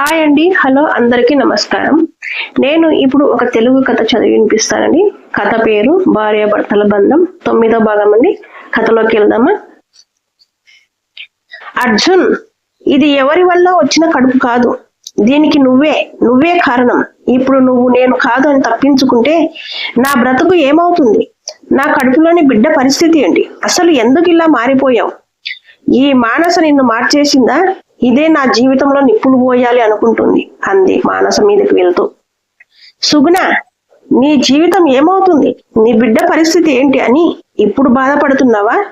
Hi అండి. Hello అందరికీ నమస్కారం. నేను ఇప్పుడు ఒక తెలుగు కథ చదివి వినిపిస్తానండి కథ పేరు భార్యాభర్తల బంధం. తొమ్మిదో భాగం అండి. కథలోకి వెళ్దామా? అర్జున్ ఇది ఎవరి వల్ల వచ్చిన కడుపు కాదు. దీనికి నువ్వే నువ్వే కారణం. ఇప్పుడు నువ్వు నేను కాదు అని తప్పించుకుంటే నా బ్రతుకు ఏమవుతుంది? నా కడుపులోని బిడ్డ పరిస్థితి ఏంటి? అసలు ఎందుకు ఇలా మారిపోయావు? ఈ మానస నిన్ను మార్చేసిందా? ఇదే నా జీవితంలో నిప్పులు పోయాలి అనుకుంటుంది. అంది మానస మీదకి వెళ్తూ. సుగుణ నీ జీవితం ఏమవుతుంది? నీ బిడ్డ పరిస్థితి ఏంటి అని ఇప్పుడు బాధపడుతున్నావా?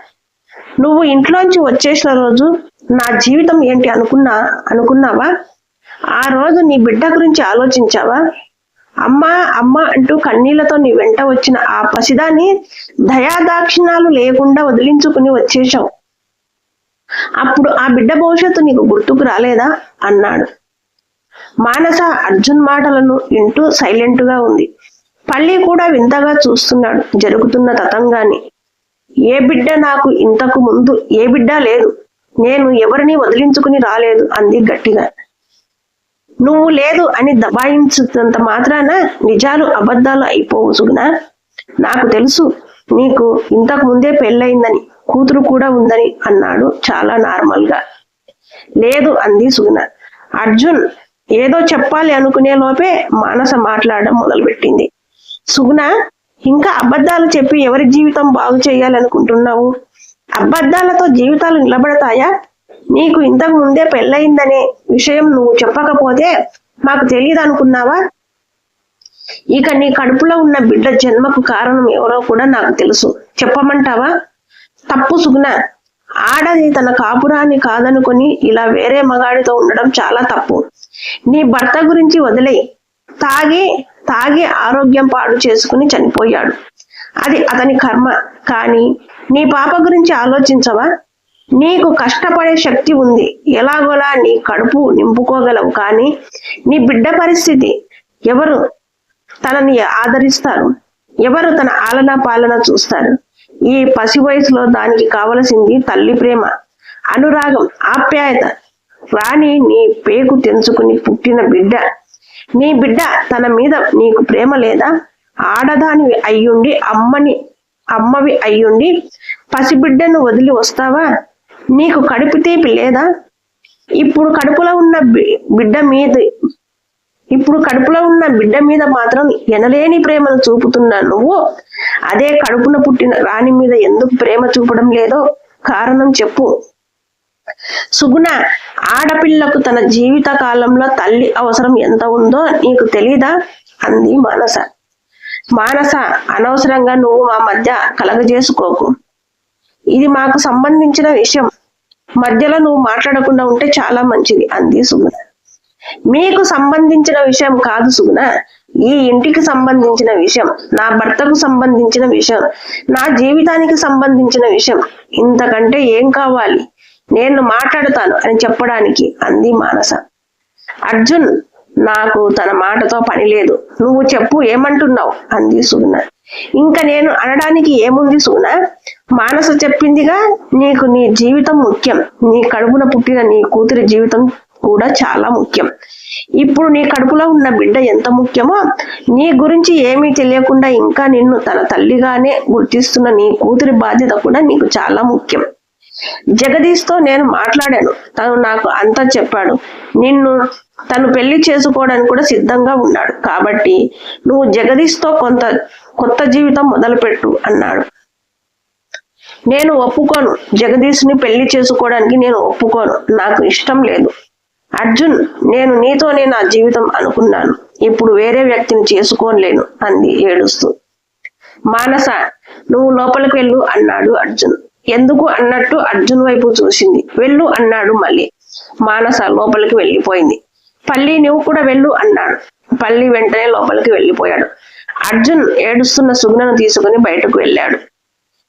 నువ్వు ఇంట్లోంచి వచ్చేసిన రోజు నా జీవితం ఏంటి అనుకున్నా అనుకున్నావా? ఆ రోజు నీ బిడ్డ గురించి ఆలోచించావా? అమ్మా అమ్మ అంటూ కన్నీళ్ళతో నీ వెంట వచ్చిన ఆ పసిదాన్ని దయాదాక్షిణాలు లేకుండా వదిలించుకుని వచ్చేశావు. అప్పుడు ఆ బిడ్డ భవిష్యత్తు నీకు గుర్తుకు రాలేదా? అన్నాడు. మానస అర్జున్ మాటలను వింటూ సైలెంట్గా ఉంది. పల్లి కూడా వింతగా చూస్తున్నాడు. జరుగుతున్న తతంగాన్ని. ఏ బిడ్డ నాకు ఇంతకు ముందు ఏ బిడ్డ లేదు. నేను ఎవరిని వదిలించుకుని రాలేదు అంది గట్టిగా. నువ్వు లేదు అని దబాయించున్నంత మాత్రాన నిజాలు అబద్ధాలు అయిపోవు సుగుణ. నాకు తెలుసు నీకు ఇంతకు ముందే పెళ్ళయిందని. కూతురు కూడా ఉందని అన్నాడు చాలా నార్మల్గా. లేదు అంది సుగుణ. అర్జున్ ఏదో చెప్పాలి అనుకునే లోపే మానస మాట్లాడడం మొదలుపెట్టింది. సుగుణ ఇంకా అబద్ధాలు చెప్పి ఎవరి జీవితం బాగు చేయాలనుకుంటున్నావు? అబద్ధాలతో జీవితాలు నిలబడతాయా? నీకు ఇంతకు ముందే పెళ్ళయిందనే విషయం నువ్వు చెప్పకపోతే మాకు తెలియదు అనుకున్నావా? ఇక నీ కడుపులో ఉన్న బిడ్డ జన్మకు కారణం ఎవరో కూడా నాకు తెలుసు. చెప్పమంటావా? తప్పు సుగుణ. ఆడది తన కాపురాన్ని కాదనుకొని ఇలా వేరే మగాడితో ఉండడం చాలా తప్పు. నీ భర్త గురించి వదిలేయి తాగి తాగి ఆరోగ్యం పాడు చేసుకుని చనిపోయాడు. అది అతని కర్మ. కానీ నీ పాప గురించి ఆలోచించవా? నీకు కష్టపడే శక్తి ఉంది. ఎలాగోలా నీ కడుపు నింపుకోగలవు. కానీ నీ బిడ్డ పరిస్థితి ఎవరు? తనని ఆదరిస్తారు. ఎవరు తన ఆలన పాలన చూస్తారు? ఈ పసి వయసులో దానికి కావలసింది తల్లి ప్రేమ అనురాగం ఆప్యాయత. రాణి నీ పేకు తెంచుకుని పుట్టిన బిడ్డ. నీ బిడ్డ తన మీద నీకు ప్రేమ లేదా? ఆడదానివి అయ్యుండి అమ్మని అమ్మవి అయ్యుండి పసిబిడ్డను వదిలి వస్తావా? నీకు కడుపు తీపి లేదా? ఇప్పుడు కడుపులో ఉన్న బి- బిడ్డ మీద ఇప్పుడు కడుపులో ఉన్న బిడ్డ మీద మాత్రం ఎనలేని ప్రేమను చూపుతున్న నువ్వు. అదే కడుపున పుట్టిన రాణి మీద ఎందుకు ప్రేమ చూపడం లేదో కారణం చెప్పు. సుగుణ ఆడపిల్లకు తన జీవిత కాలంలో తల్లి అవసరం ఎంత ఉందో నీకు తెలీదా? అంది మానస. మానస అనవసరంగా నువ్వు మా మధ్య కలగజేసుకోకు ఇది మాకు సంబంధించిన విషయం. మధ్యలో నువ్వు మాట్లాడకుండా ఉంటే చాలా మంచిది అంది సుగుణ. మీకు సంబంధించిన విషయం కాదు సుగుణ. ఈ ఇంటికి సంబంధించిన విషయం నా భర్తకు సంబంధించిన విషయం నా జీవితానికి సంబంధించిన విషయం ఇంతకంటే ఏం కావాలి? నేను మాట్లాడతాను అని చెప్పడానికి అంది మానస. అర్జున్ నాకు తన మాటతో పని లేదు. నువ్వు చెప్పు ఏమంటున్నావు? అంది సుగుణ. ఇంకా నేను అనడానికి ఏముంది సుగుణ? మానస చెప్పిందిగా నీకు నీ జీవితం ముఖ్యం. నీ కడుపున పుట్టిన నీ కూతురి జీవితం కూడా చాలా ముఖ్యం. ఇప్పుడు నీ కడుపులో ఉన్న బిడ్డ ఎంత ముఖ్యమో నీ గురించి ఏమీ తెలియకుండా ఇంకా నిన్ను తన తల్లిగానే గుర్తిస్తున్న నీ కూతురి బాధ్యత కూడా నీకు చాలా ముఖ్యం. జగదీష్తో నేను మాట్లాడాను. తను నాకు అంతా చెప్పాడు. నిన్ను తను పెళ్ళి చేసుకోవడానికి కూడా సిద్ధంగా ఉన్నాడు. కాబట్టి నువ్వు జగదీష్తో కొంత కొత్త జీవితం మొదలుపెట్టు అన్నాడు. నేను ఒప్పుకోను. జగదీష్ని పెళ్ళి చేసుకోవడానికి నేను ఒప్పుకోను. నాకు ఇష్టం లేదు. అర్జున్ నేను నీతోనే నా జీవితం అనుకున్నాను. ఇప్పుడు వేరే వ్యక్తిని చేసుకోలేను అంది ఏడుస్తూ. మానస నువ్వు లోపలికి వెళ్ళు అన్నాడు అర్జున్. ఎందుకు అన్నట్టు అర్జున్ వైపు చూసింది. వెళ్ళు అన్నాడు మళ్ళీ. మానస లోపలికి వెళ్ళిపోయింది. పల్లి నువ్వు కూడా వెళ్ళు అన్నాడు. పల్లి వెంటనే లోపలికి వెళ్ళిపోయాడు. అర్జున్ ఏడుస్తున్న సుగుణను తీసుకుని బయటకు వెళ్ళాడు.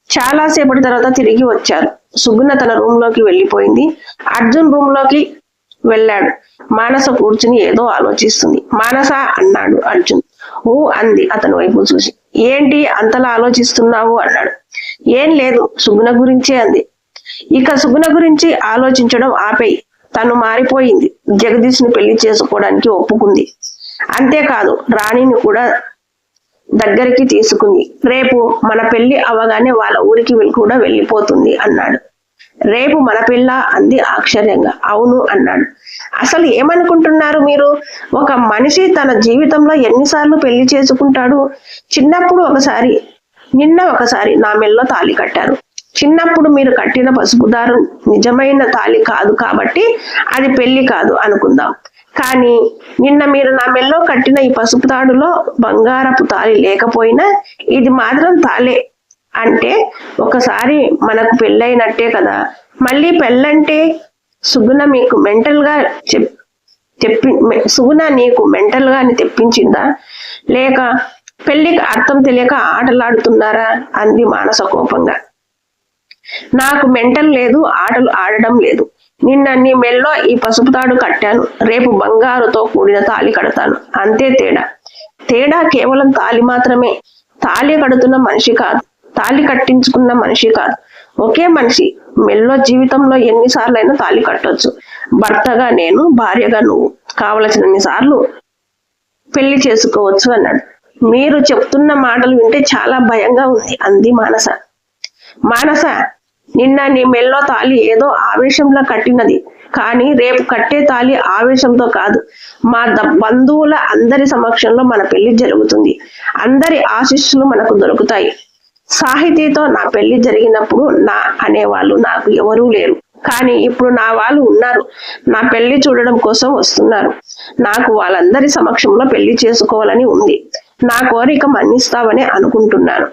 చాలాసేపటి తర్వాత తిరిగి వచ్చారు. సుగుణ తన రూమ్లోకి వెళ్ళిపోయింది. అర్జున్ రూమ్లోకి వెళ్ళాడు. మానస కూర్చుని ఏదో ఆలోచిస్తుంది. మానస అన్నాడు అర్జున్. ఓ అంది అతని వైపు చూసి. ఏంటి అంతలా ఆలోచిస్తున్నావు? అన్నాడు. ఏం లేదు సుగుణ గురించే అంది. ఇక సుగుణ గురించి ఆలోచించడం ఆపేయి. తను మారిపోయింది. జగదీష్ని పెళ్ళి చేసుకోవడానికి ఒప్పుకుంది. అంతేకాదు రాణిని కూడా దగ్గరికి తీసుకుంది. రేపు మన పెళ్ళి అవగానే వాళ్ళ ఊరికి వెళ్ళి కూడా వెళ్ళిపోతుంది అన్నాడు. రేపు మన పిల్ల అంది ఆశ్చర్యంగా. అవును అన్నాడు. అసలు ఏమనుకుంటున్నారు మీరు? ఒక మనిషి తన జీవితంలో ఎన్నిసార్లు పెళ్ళి చేసుకుంటాడు? చిన్నప్పుడు ఒకసారి నిన్న ఒకసారి నా మెల్లో తాళి కట్టారు. చిన్నప్పుడు మీరు కట్టిన పసుపు దారం నిజమైన తాళి కాదు కాబట్టి అది పెళ్ళి కాదు అనుకుందాం. కానీ నిన్న మీరు నా మెల్లో కట్టిన ఈ పసుపు తాడులో బంగారపు తాళి లేకపోయినా ఇది మాత్రం తాళే అంటే ఒకసారి మనకు పెళ్ళైనట్టే కదా. మళ్ళీ పెళ్ళంటే సుగుణ మీకు మెంటల్గా చెప్ చెప్పి సుగుణ నీకు మెంటల్గా అని తెప్పించిందా? లేక పెళ్ళికి అర్థం తెలియక ఆటలాడుతున్నారా అంది మానస కోపంగా. నాకు మెంటల్ లేదు ఆటలు ఆడడం లేదు. నిన్న నీ మెల్లో ఈ పసుపు తాడు కట్టాను రేపు బంగారుతో కూడిన తాళి కడతాను. అంతే తేడా. తేడా కేవలం తాళి మాత్రమే. తాళి కడుతున్న మనిషి కాదు. తాళి కట్టించుకున్న మనిషి కాదు. ఒకే మనిషి. మెల్లో జీవితంలో ఎన్నిసార్లైనా తాళి కట్టొచ్చు. భర్తగా నేను భార్యగా నువ్వు. కావలసినన్ని సార్లు పెళ్ళి చేసుకోవచ్చు అన్నాడు. మీరు చెప్తున్న మాటలు వింటే చాలా భయంగా ఉంది. అంది మానస. మానస నిన్న నీ మెల్లో తాళి ఏదో ఆవేశంలో కట్టినది. కానీ రేపు కట్టే తాళి ఆవేశంతో కాదు. మా ద- బంధువుల అందరి సమక్షంలో మన పెళ్ళి జరుగుతుంది. అందరి ఆశీస్సులు మనకు దొరుకుతాయి. సాహితీతో నా పెళ్ళి జరిగినప్పుడు నా అనేవాళ్ళు నాకు ఎవరూ లేరు. కానీ ఇప్పుడు నా వాళ్ళు ఉన్నారు. నా పెళ్ళి చూడడం కోసం వస్తున్నారు. నాకు వాళ్ళందరి సమక్షంలో పెళ్ళి చేసుకోవాలని ఉంది. నా కోరిక మన్నిస్తావని అనుకుంటున్నాను.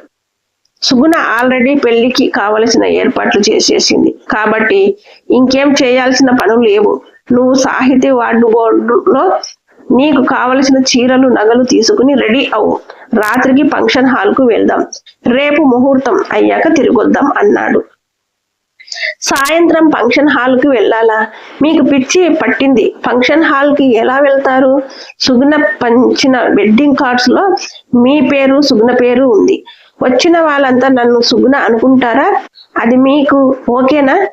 సుగుణ ఆల్రెడీ పెళ్ళికి కావలసిన ఏర్పాట్లు చేసేసింది. కాబట్టి ఇంకేం చేయాల్సిన పనులు లేవు. నువ్వు సాహితీ వార్డు బోర్డులో నీకు కావలసిన చీరలు నగలు తీసుకుని రెడీ అవు రాత్రికి ఫంక్షన్ హాల్కు వెళ్దాం. రేపు ముహూర్తం అయ్యాక తిరిగొద్దాం అన్నాడు. సాయంత్రం ఫంక్షన్ హాల్కి వెళ్ళాలా? మీకు పిచ్చి పట్టింది. ఫంక్షన్ హాల్కి ఎలా వెళ్తారు? సుగుణ పంచిన వెడ్డింగ్ కార్డ్స్లో మీ పేరు సుగుణ పేరు ఉంది. వచ్చిన వాళ్ళంతా నన్ను సుగుణ అనుకుంటారా? అది మీకు ఓకేనా?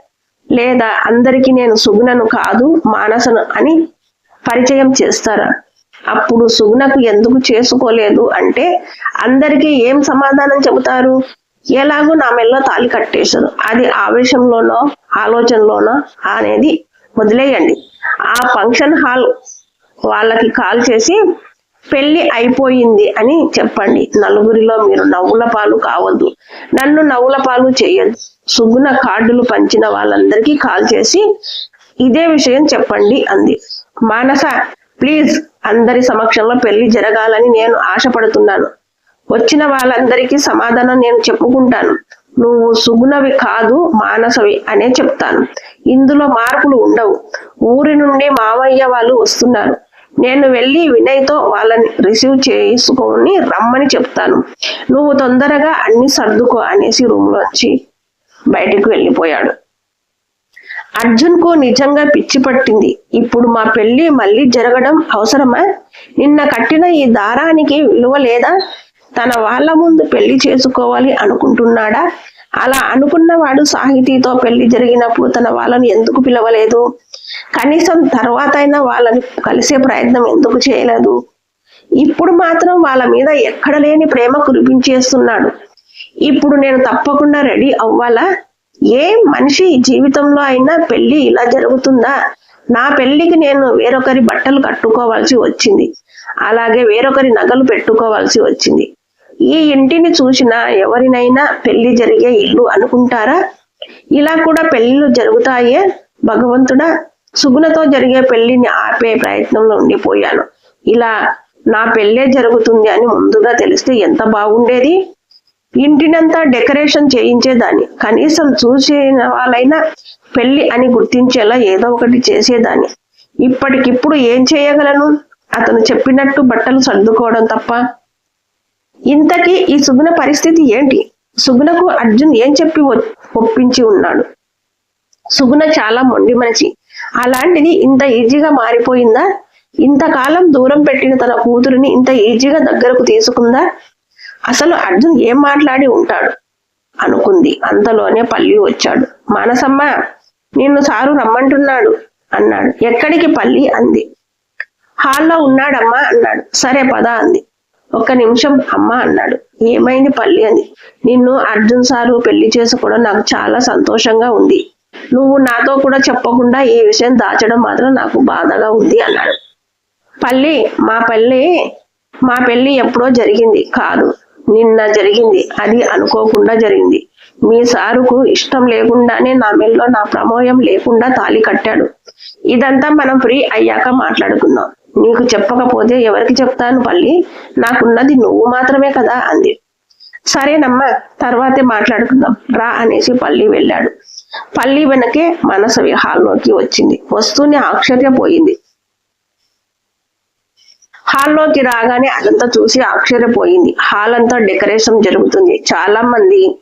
లేదా అందరికి నేను సుగుణను కాదు మానసను అని పరిచయం చేస్తారా. అప్పుడు సుగుణకు ఎందుకు చేసుకోలేదు అంటే అందరికీ ఏం సమాధానం చెబుతారు? ఎలాగో నా మెల్లో తాళి కట్టేశారు. అది ఆవేశంలోనో ఆలోచనలోనో అనేది వదిలేయండి. ఆ ఫంక్షన్ హాల్ వాళ్ళకి కాల్ చేసి పెళ్ళి అయిపోయింది అని చెప్పండి. నలుగురిలో మీరు నవ్వుల పాలు కావద్దు. నన్ను నవ్వుల పాలు చేయొద్దు. సుగుణ కార్డులు పంచిన వాళ్ళందరికీ కాల్ చేసి ఇదే విషయం చెప్పండి అంది. మానస ప్లీజ్ అందరి సమక్షంలో పెళ్ళి జరగాలని నేను ఆశపడుతున్నాను. వచ్చిన వాళ్ళందరికీ సమాధానం నేను చెప్పుకుంటాను. నువ్వు సుగుణవి కాదు మానసవి అనే చెప్తాను. ఇందులో మార్పులు ఉండవు. ఊరి నుండి మావయ్య వాళ్ళు వస్తున్నారు. నేను వెళ్ళి వినయ్తో వాళ్ళని రిసీవ్ చేసుకొని రమ్మని చెప్తాను. నువ్వు తొందరగా అన్ని సర్దుకో అనేసి రూమ్లో వచ్చి బయటకు వెళ్ళిపోయాడు. అర్జున్కు నిజంగా పిచ్చి పట్టింది. ఇప్పుడు మా పెళ్ళి మళ్ళీ జరగడం అవసరమా? నిన్న కట్టిన ఈ దారానికి విలువ లేదా? తన వాళ్ళ ముందు పెళ్ళి చేసుకోవాలి అనుకుంటున్నాడా? అలా అనుకున్నవాడు సాహితీతో పెళ్ళి జరిగినప్పుడు తన వాళ్ళని ఎందుకు పిలవలేదు? కనీసం తర్వాత అయినా వాళ్ళని కలిసే ప్రయత్నం ఎందుకు చేయలేదు? ఇప్పుడు మాత్రం వాళ్ళ మీద ఎక్కడ లేని ప్రేమ కురిపించేస్తున్నాడు. ఇప్పుడు నేను తప్పకుండా రెడీ అవ్వాలా? ఏ మనిషి జీవితంలో అయినా పెళ్ళి ఇలా జరుగుతుందా? నా పెళ్ళికి నేను వేరొకరి బట్టలు కట్టుకోవాల్సి వచ్చింది. అలాగే వేరొకరి నగలు పెట్టుకోవాల్సి వచ్చింది. ఈ ఇంటిని చూసిన ఎవరినైనా పెళ్ళి జరిగే ఇల్లు అనుకుంటారా? ఇలా కూడా పెళ్ళిళ్ళు జరుగుతాయే? భగవంతుడా సుగుణతో జరిగే పెళ్ళిని ఆపే ప్రయత్నంలో ఉండిపోయాను. ఇలా నా పెళ్ళే జరుగుతుంది అని ముందుగా తెలిస్తే ఎంత బాగుండేది? ఇంటినంతా డెకరేషన్ చేయించేదాన్ని. కనీసం చూసిన వాళ్ళైనా పెళ్ళి అని గుర్తించేలా ఏదో ఒకటి చేసేదాన్ని. ఇప్పటికిప్పుడు ఏం చేయగలను? అతను చెప్పినట్టు బట్టలు సర్దుకోవడం తప్ప. ఇంతకీ ఈ సుగుణ పరిస్థితి ఏంటి? సుగుణకు అర్జున్ ఏం చెప్పి ఒప్పించి ఉన్నాడు? సుగుణ చాలా మొండి మనిషి. అలాంటిది ఇంత ఈజీగా మారిపోయిందా? ఇంతకాలం దూరం పెట్టిన తన కూతురిని ఇంత ఈజీగా దగ్గరకు తీసుకుందా? అసలు అర్జున్ ఏం మాట్లాడి ఉంటాడు? అనుకుంది. అంతలోనే పల్లి వచ్చాడు. మానసమ్మ నిన్ను సారు రమ్మంటున్నాడు అన్నాడు. ఎక్కడికి పల్లి? అంది. హాల్లో ఉన్నాడమ్మా అన్నాడు. సరే పద అంది. ఒక్క నిమిషం అమ్మ అన్నాడు. ఏమైంది పల్లి అంది నిన్ను అర్జున్ సారు పెళ్ళి చేసుకోవడం నాకు చాలా సంతోషంగా ఉంది. నువ్వు నాతో కూడా చెప్పకుండా ఈ విషయం దాచడం మాత్రం నాకు బాధగా ఉంది అన్నాడు. పల్లి మా పల్లి మా పెళ్ళి ఎప్పుడో జరిగింది. కాదు. నిన్న జరిగింది. అది అనుకోకుండా జరిగింది. మీ సారుకు ఇష్టం లేకుండానే నా మెల్లో నా ప్రమోయం లేకుండా తాళి కట్టాడు. ఇదంతా మనం ఫ్రీ అయ్యాక మాట్లాడుకుందాం. నీకు చెప్పకపోతే ఎవరికి చెప్తాను పల్లి? నాకున్నది నువ్వు మాత్రమే కదా అంది. సరేనమ్మా తర్వాతే మాట్లాడుకుందాం. రా అనేసి పల్లి వెళ్ళాడు. పల్లి వెనకే మనసవి హాల్లోకి వచ్చింది. వస్తూనే ఆశ్చర్యపోయింది. హాల్లోకి రాగానే అదంతా చూసి ఆశ్చర్యపోయింది. హాల్ అంతా డెకరేషన్ జరుగుతుంది. చాలా మంది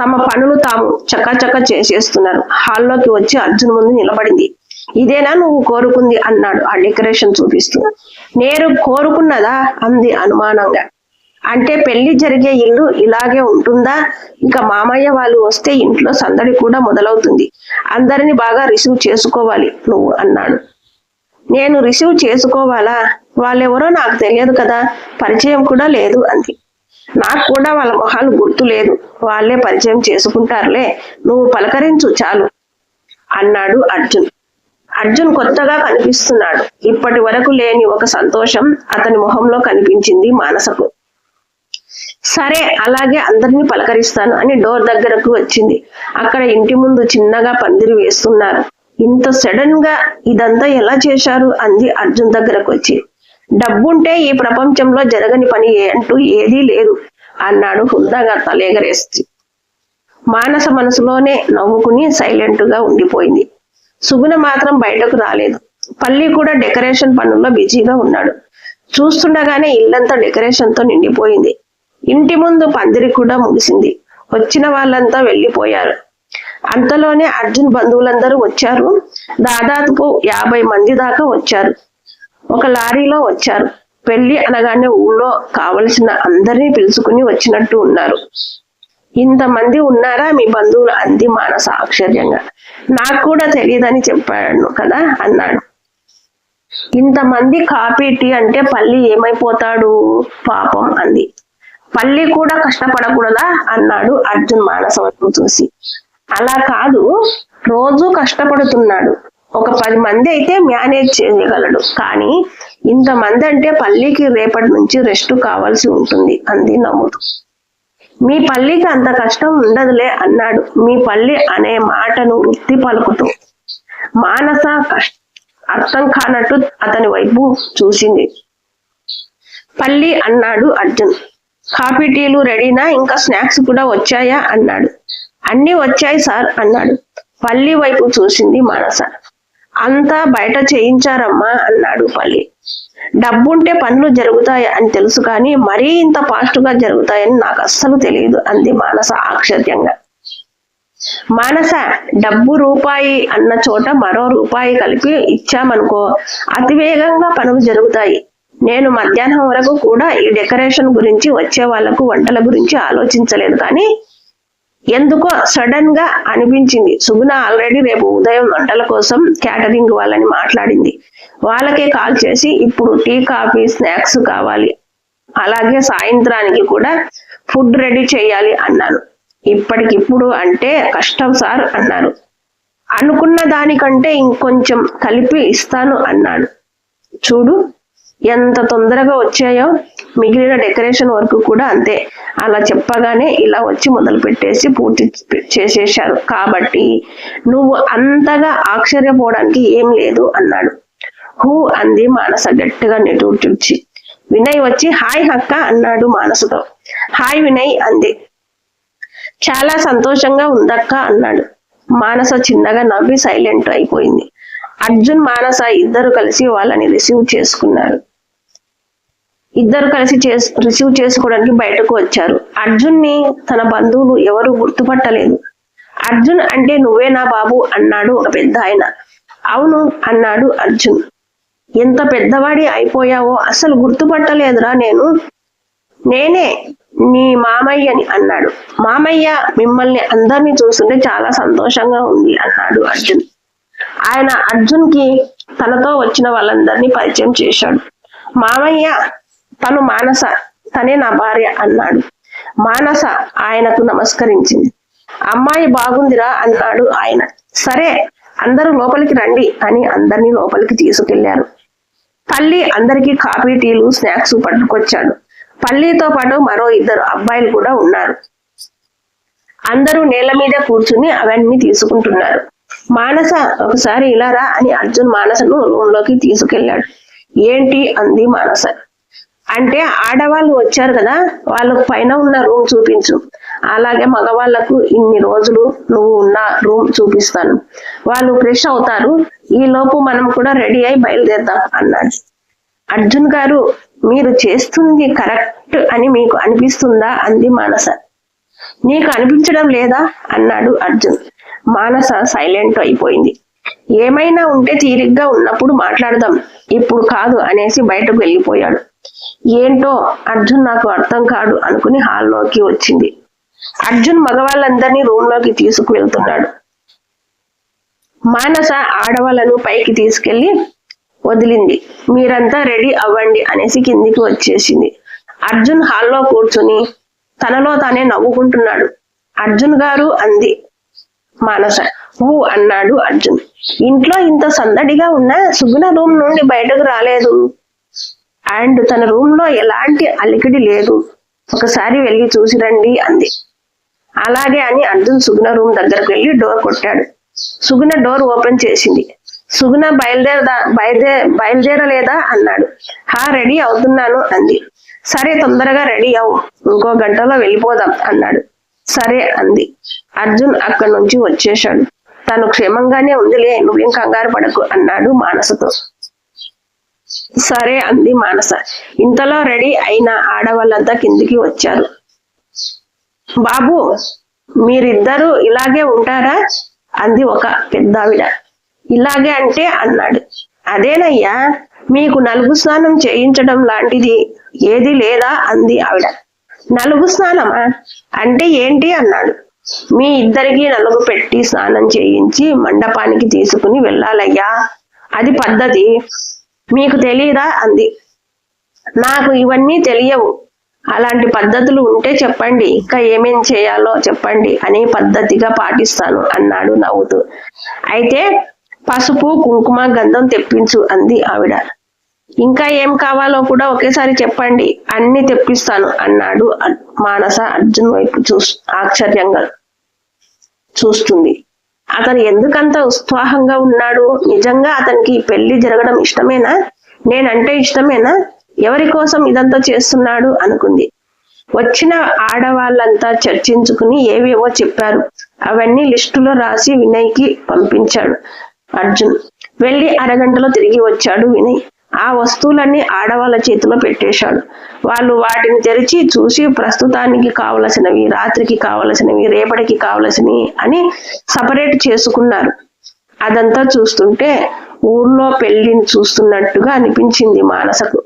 తమ పనులు తాము చకచక చేసేస్తున్నారు. హాల్లోకి వచ్చి అర్జున్ ముందు నిలబడింది. ఇదేనా నువ్వు కోరుకుంది? అన్నాడు. ఆ డెకరేషన్ చూపిస్తూ. నేను కోరుకున్నదా? అంది అనుమానంగా. అంటే పెళ్ళి జరిగే ఇల్లు ఇలాగే ఉంటుందా? ఇంకా మామయ్య వాళ్ళు వస్తే ఇంట్లో సందడి కూడా మొదలవుతుంది. అందరిని బాగా రిసీవ్ చేసుకోవాలి నువ్వు అన్నాడు. నేను రిసీవ్ చేసుకోవాలా? వాళ్ళెవరో నాకు తెలియదు కదా పరిచయం కూడా లేదు అంది. నాకు కూడా వాళ్ళ మొహాలు గుర్తు లేదు. వాళ్ళే పరిచయం చేసుకుంటారులే నువ్వు పలకరించు చాలు అన్నాడు అర్జున్. అర్జున్ కొత్తగా కనిపిస్తున్నాడు. ఇప్పటి వరకు లేని ఒక సంతోషం అతని మొహంలో కనిపించింది మానసకు. సరే అలాగే అందరినీ పలకరిస్తాను అని డోర్ దగ్గరకు వచ్చింది. అక్కడ ఇంటి ముందు చిన్నగా పందిరి వేస్తున్నారు. ఇంత సడన్గా ఇదంతా ఎలా చేశారు? అంది అర్జున్ దగ్గరకు వచ్చి. డబ్బుంటే ఈ ప్రపంచంలో జరగని పని ఏ- అంటూ ఏదీ లేదు అన్నాడు హుందాగా తలేగరేస్తూ. మానస మనసులోనే నవ్వుకుని సైలెంట్గా ఉండిపోయింది. సుగుణ మాత్రం బయటకు రాలేదు. పల్లి కూడా డెకరేషన్ పనుల్లో బిజీగా ఉన్నాడు. చూస్తుండగానే ఇల్లంతా డెకరేషన్తో నిండిపోయింది. ఇంటి ముందు పందిరి కూడా ముగిసింది. వచ్చిన వాళ్ళంతా వెళ్ళిపోయారు. అంతలోనే అర్జున్ బంధువులందరూ వచ్చారు. దాదాపు యాభై మంది దాకా వచ్చారు. ఒక లారీలో వచ్చారు. పెళ్ళి అనగానే ఊళ్ళో కావలసిన అందరినీ పిలుచుకుని వచ్చినట్టు ఉన్నారు. ఇంతమంది ఉన్నారా మీ బంధువులు? అంది మానస ఆశ్చర్యంగా. నాకు కూడా తెలియదని చెప్పాను కదా అన్నాడు. ఇంతమంది కాపీ టీ అంటే పల్లి ఏమైపోతాడు? పాపం అంది. పల్లి కూడా కష్టపడకూడదా? అన్నాడు అర్జున్ మానస వైపు చూసి. అలా కాదు రోజు కష్టపడుతున్నాడు. ఒక పది మంది అయితే మేనేజ్ చేయగలడు. కానీ ఇంతమంది అంటే పల్లికి రేపటి నుంచి రెస్ట్ కావాల్సి ఉంటుంది అంది నమ్ముతూ మీ పల్లికి అంత కష్టం ఉండదులే అన్నాడు. మీ పల్లి అనే మాటను ఉత్తి పలుకుతూ. మానస అర్థం కానట్టు అతని వైపు చూసింది. పల్లి అన్నాడు అర్జున్. కాఫీ టీలు రెడీనా? ఇంకా స్నాక్స్ కూడా వచ్చాయా? అన్నాడు. అన్ని వచ్చాయి సార్ అన్నాడు. పల్లి వైపు చూసింది మానస. అంతా బయట చేయించారమ్మా అన్నాడు పల్లి. డబ్బుంటే పనులు జరుగుతాయి అని తెలుసు కానీ మరీ ఇంత ఫాస్ట్గా జరుగుతాయని నాకు అస్సలు తెలియదు అంది మానస ఆశ్చర్యంగా. మానస డబ్బు రూపాయి అన్న చోట మరో రూపాయి కలిపి ఇచ్చామనుకో అతి వేగంగా పనులు జరుగుతాయి. నేను మధ్యాహ్నం వరకు కూడా ఈ డెకరేషన్ గురించి వచ్చే వాళ్ళకు వంటల గురించి ఆలోచించలేదు కానీ ఎందుకో సడన్గా అనిపించింది. సుగుణ ఆల్రెడీ రేపు ఉదయం వంటల కోసం క్యాటరింగ్ వాళ్ళని మాట్లాడింది. వాళ్ళకే కాల్ చేసి ఇప్పుడు టీ కాఫీ స్నాక్స్ కావాలి. అలాగే సాయంత్రానికి కూడా ఫుడ్ రెడీ చేయాలి అన్నాను. ఇప్పటికిప్పుడు అంటే కష్టం సార్ అన్నారు అనుకున్న దానికంటే ఇంకొంచెం కలిపి ఇస్తాను అన్నాడు చూడు ఎంత తొందరగా వచ్చాయో మిగిలిన డెకరేషన్ వర్క్ కూడా అంతే. అలా చెప్పగానే ఇలా వచ్చి మొదలు పెట్టేసి పూర్తి చేసేసారు కాబట్టి నువ్వు అంతగా ఆశ్చర్యపోవడానికి ఏం లేదు అన్నాడు. హూ అంది మానస గట్టిగా నిట్టూర్చి వినయ్ వచ్చి హాయ్ హక్క అన్నాడు మానసతో. హాయ్ వినయ్ అంది. చాలా సంతోషంగా ఉందక్క అన్నాడు. మానస చిన్నగా నవ్వి సైలెంట్ అయిపోయింది. అర్జున్ మానస ఇద్దరు కలిసి వాళ్ళని రిసీవ్ చేసుకున్నారు. ఇద్దరు కలిసి చేసు రిసీవ్ చేసుకోవడానికి బయటకు వచ్చారు. అర్జున్ని తన బంధువులు ఎవరు గుర్తుపట్టలేదు. అర్జున్ అంటే నువ్వేనా బాబు అన్నాడు ఒక పెద్ద ఆయన. అవును అన్నాడు అర్జున్. ఎంత పెద్దవాడి అయిపోయావో అసలు గుర్తుపట్టలేదురా నేను. నేనే నీ మామయ్యని అన్నాడు. మామయ్య మిమ్మల్ని అందరినీ చూస్తుంటే చాలా సంతోషంగా ఉంది అన్నాడు అర్జున్. ఆయన అర్జున్కి తనతో వచ్చిన వాళ్ళందరినీ పరిచయం చేశాడు. మామయ్య తను మానస తనే నా భార్య అన్నాడు. మానస ఆయనకు నమస్కరించింది. అమ్మాయి బాగుందిరా అన్నాడు ఆయన. సరే అందరూ లోపలికి రండి అని అందరినీ లోపలికి తీసుకెళ్ళారు పల్లి అందరికీ కాఫీ టీలు స్నాక్స్ పట్టుకొచ్చాడు. పల్లితో పాటు మరో ఇద్దరు అబ్బాయిలు కూడా ఉన్నారు. అందరూ నేల మీద కూర్చుని అవన్నీ తీసుకుంటున్నారు. మానస ఒకసారి ఇలా రా అని అర్జున్ మానసను రూమ్లోకి తీసుకెళ్ళాడు ఏంటి? అంది మానస. అంటే ఆడవాళ్ళు వచ్చారు కదా వాళ్ళకు పైన ఉన్న రూమ్ చూపించు. అలాగే మగవాళ్ళకు ఇన్ని రోజులు నువ్వు ఉన్న రూమ్ చూపిస్తాను. వాళ్ళు ఫ్రెష్ అవుతారు ఈ లోపు మనం కూడా రెడీ అయి బయలుదేరుతాం అన్నాడు. అర్జున్ గారు మీరు చేస్తుంది కరెక్ట్ అని మీకు అనిపిస్తుందా? అంది మానస. నీకు అనిపించడం లేదా? అన్నాడు అర్జున్. మానస సైలెంట్ అయిపోయింది. ఏమైనా ఉంటే తీరిగ్గా ఉన్నప్పుడు మాట్లాడదాం. ఇప్పుడు కాదు అనేసి బయటకు వెళ్ళిపోయాడు. ఏంటో అర్జున్ నాకు అర్థం కాడు అనుకుని హాల్లోకి వచ్చింది. అర్జున్ మగవాళ్ళందరినీ రూమ్లోకి తీసుకువెళ్తున్నాడు. మానస ఆడవాళ్ళను పైకి తీసుకెళ్ళి వదిలింది. మీరంతా రెడీ అవ్వండి అనేసి కిందికి వచ్చేసింది. అర్జున్ హాల్లో కూర్చుని తనలో తానే నవ్వుకుంటున్నాడు. అర్జున్ గారు అంది మానస. ఊ అన్నాడు అర్జున్. ఇంట్లో ఇంత సందడిగా ఉన్న సుగుణ రూమ్ నుండి బయటకు రాలేదు. అండ్ తన రూమ్లో ఎలాంటి అలికిడి లేదు. ఒకసారి వెళ్ళి చూసి రండి అంది. అలాగే అని అర్జున్ సుగుణ రూమ్ దగ్గరకు వెళ్ళి డోర్ కొట్టాడు. సుగుణ డోర్ ఓపెన్ చేసింది. సుగుణ బయలుదేరదా బయలుదే బయలుదేరలేదా అన్నాడు. హా రెడీ అవుతున్నాను అంది. సరే తొందరగా రెడీ అవు ఇంకో గంటలో వెళ్ళిపోదాం అన్నాడు. సరే అంది. అర్జున్ అక్కడి నుంచి వచ్చేశాడు. తను క్షేమంగానే ఉందిలే నువ్వేం కంగారు పడకు అన్నాడు మానసతో. సరే అంది మానస. ఇంతలో రెడీ అయిన ఆడవాళ్ళంతా కిందికి వచ్చారు. బాబు మీరిద్దరూ ఇలాగే ఉంటారా? అంది ఒక పెద్దావిడ. ఇలాగే అంటే అన్నాడు. అదేనయ్యా మీకు నలుగు స్నానం చేయించడం లాంటిది ఏది లేదా? అంది ఆవిడ. నలుగు స్నానమా? అంటే ఏంటి? అన్నాడు. మీ ఇద్దరికి నలుగు పెట్టి స్నానం చేయించి మండపానికి తీసుకుని వెళ్ళాలయ్యా. అది పద్ధతి. మీకు తెలియదా అంది. నాకు ఇవన్నీ తెలియవు. అలాంటి పద్ధతులు ఉంటే చెప్పండి. ఇంకా ఏమేం చేయాలో చెప్పండి అని పద్ధతిగా పాటిస్తాను అన్నాడు నవ్వుతూ. అయితే పసుపు కుంకుమ గంధం తెప్పించు అంది ఆవిడ. ఇంకా ఏం కావాలో కూడా ఒకేసారి చెప్పండి. అన్ని తెప్పిస్తాను అన్నాడు అర్- మానస అర్జున్ వైపు చూ ఆశ్చర్యంగా చూస్తుంది. అతను ఎందుకంత ఉత్సాహంగా ఉన్నాడు? నిజంగా అతనికి పెళ్ళి జరగడం ఇష్టమేనా? నేనంటే ఇష్టమేనా? ఎవరి కోసం ఇదంతా చేస్తున్నాడు? అనుకుంది. వచ్చిన ఆడవాళ్ళంతా చర్చించుకుని ఏవేవో చెప్పారు. అవన్నీ లిస్టులో రాసి వినయ్కి పంపించాడు అర్జున్. వెళ్ళి అరగంటలో తిరిగి వచ్చాడు వినయ్. ఆ వస్తువులన్నీ ఆడవాళ్ళ చేతిలో పెట్టేశాడు. వాళ్ళు వాటిని తెరిచి చూసి ప్రస్తుతానికి కావలసినవి రాత్రికి కావలసినవి రేపటికి కావలసినవి అని సపరేట్ చేసుకున్నారు. అదంతా చూస్తుంటే ఊర్లో పెళ్ళిని చూస్తున్నట్టుగా అనిపించింది మానసకు.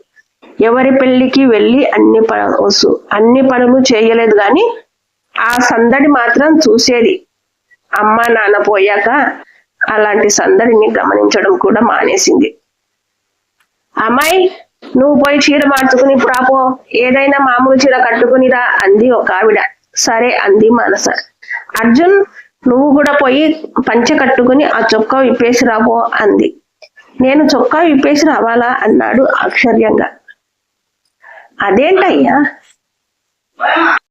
ఎవరి పెళ్ళికి వెళ్ళి అన్ని ప వస్తు- అన్ని పనులు చేయలేదు గాని ఆ సందడి మాత్రం చూసేది. అమ్మ నాన్న పోయాక అలాంటి సందడిని గమనించడం కూడా మానేసింది. అమ్మాయి నువ్వు పోయి చీర మార్చుకుని ఇప్పుడు రాపో ఏదైనా మామూలు చీర కట్టుకునిరా అంది ఒక ఆవిడ. సరే అంది మనస. అర్జున్ నువ్వు కూడా పోయి పంచె కట్టుకుని ఆ చొక్కా విప్పేసి రాపో అంది. నేను చొక్కా విప్పేసి రావాలా అన్నాడు ఆశ్చర్యంగా. అదేంటయ్యా?